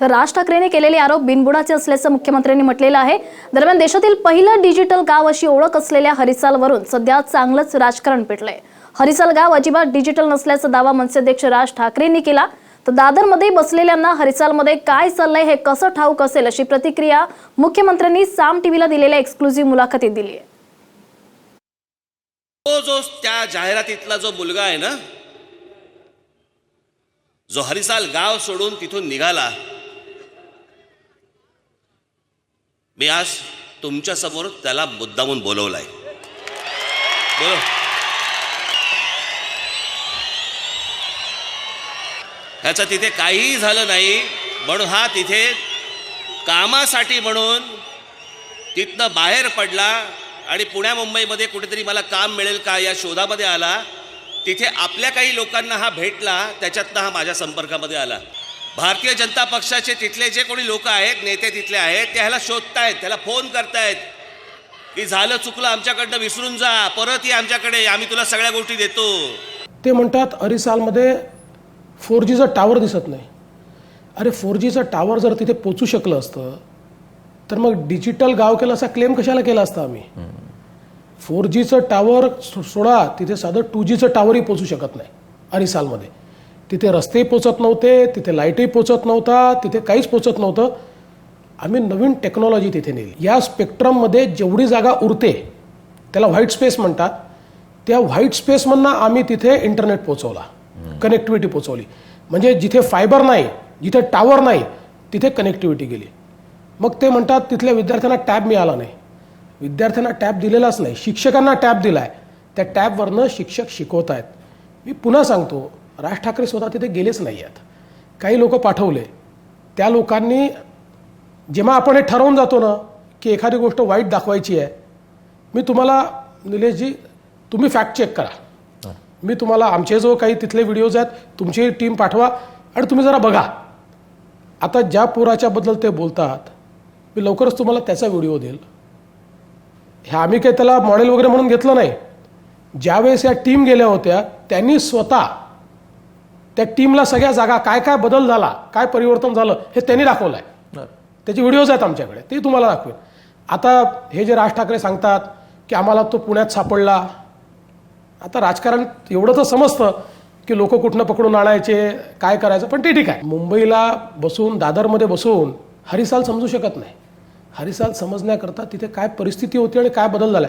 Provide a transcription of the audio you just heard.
तर राज ठाकरेने केलेले आरोप बिनबुडाचे असल्याचं मुख्यमंत्र्यांनी म्हटलेलं आहे. दरम्यान देशातील पहिलं डिजिटल गाव अशी ओळख असलेल्या हरिसालवरून सध्या चांगलंच राजकारण पेटलंय. हरिसाल गाव अजिबात डिजिटल नसल्याचा दावा मनसेअध्यक्ष राज ठाकरेंनी केला. तर दादरमध्ये बसलेल्यांना हरिसालमध्ये काय चाललंय हे कसं ठाऊक असेल अशी प्रतिक्रिया मुख्यमंत्र्यांनी साम टीव्हीला दिलेल्या एक्सक्लुझिव्ह मुलाखतीत दिली आहे. तो जो त्या जाहिरातीतला जो मुलगा आहे ना जो हरिसाल गाव सोडून तिथून निघाला मी आज तुमच्यासमोर त्याला मुद्दामून बोलवलाय. बोलो. ह्याचं तिथे काहीही झालं नाही म्हणून हा तिथे कामासाठी म्हणून तिथनं बाहेर पडला आणि पुण्या मुंबईमध्ये कुठेतरी मला काम मिळेल का या शोधामध्ये आला. तिथे आपल्या काही लोकांना हा भेटला त्याच्यातनं हा माझ्या संपर्कामध्ये आला. भारतीय जनता पक्षाचे तिथले जे कोणी लोक आहेत नेते तिथले आहेत ते ह्याला शोधतायत त्याला फोन करतायत. की झालं चुकलं आमच्याकडनं विसरून जा परत ये आमच्याकडे आम्ही तुला सगळ्या गोष्टी देतो. ते म्हणतात अरिसालमध्ये फोर जीचं टावर दिसत नाही. अरे फोर जीचं टावर जर तिथे पोचू शकलं असतं तर मग डिजिटल गाव केलं असा क्लेम कशाला केला असता आम्ही? फोर जीचं टावर सो- सोडा तिथे साधं टू जीचं टावरही पोचू शकत नाही अरिसालमध्ये तिथे रस्तेही पोचत नव्हते तिथे लाईटही पोचत नव्हता तिथे काहीच पोचत नव्हतं. आम्ही नवीन टेक्नॉलॉजी तिथे नेली. या स्पेक्ट्रममध्ये जेवढी जागा उरते त्याला व्हाईट स्पेस म्हणतात. त्या व्हाईट स्पेसमधनं आम्ही तिथे इंटरनेट पोचवला कनेक्टिव्हिटी पोचवली. म्हणजे जिथे फायबर नाही जिथे टावर नाही तिथे कनेक्टिव्हिटी गेली. मग ते म्हणतात तिथल्या विद्यार्थ्यांना टॅब मिळाला नाही. विद्यार्थ्यांना टॅब दिलेलाच नाही. शिक्षकांना टॅब दिला आहे त्या टॅबवरनं शिक्षक शिकवत आहेत मी पुन्हा सांगतो राज ठाकरे स्वतः तिथे गेलेच नाही आहेत काही लोक पाठवले. त्या लोकांनी जेव्हा आपण हे ठरवून जातो ना की एखादी गोष्ट वाईट दाखवायची आहे मी तुम्हाला निलेशजी तुम्ही फॅक्ट चेक करा. मी तुम्हाला आमचे जो काही तिथले व्हिडिओज आहेत तुमची टीम पाठवा आणि तुम्ही जरा बघा. आता ज्या पोराच्याबद्दल ते बोलतात मी लवकरच तुम्हाला त्याचा व्हिडिओ देईल. हे आम्ही काही त्याला मॉडेल वगैरे म्हणून घेतलं नाही. ज्यावेळेस या टीम गेल्या होत्या त्यांनी स्वतः त्या टीमला सगळ्या जागा काय काय बदल झाला काय परिवर्तन झालं हे त्यांनी दाखवलं आहे त्याचे व्हिडिओज आहेत आमच्याकडे ते तुम्हाला दाखवेन. आता हे जे राज ठाकरे सांगतात की आम्हाला तो पुण्यात सापडला आता राजकारण एवढं तर समजतं की लोक कुठनं पकडून आणायचे काय करायचं पण ते ठीक आहे. मुंबईला बसून दादरमध्ये बसून हरिसाल समजू शकत नाही. हरिसाल समजण्याकरता तिथे काय परिस्थिती होती आणि काय बदल झाला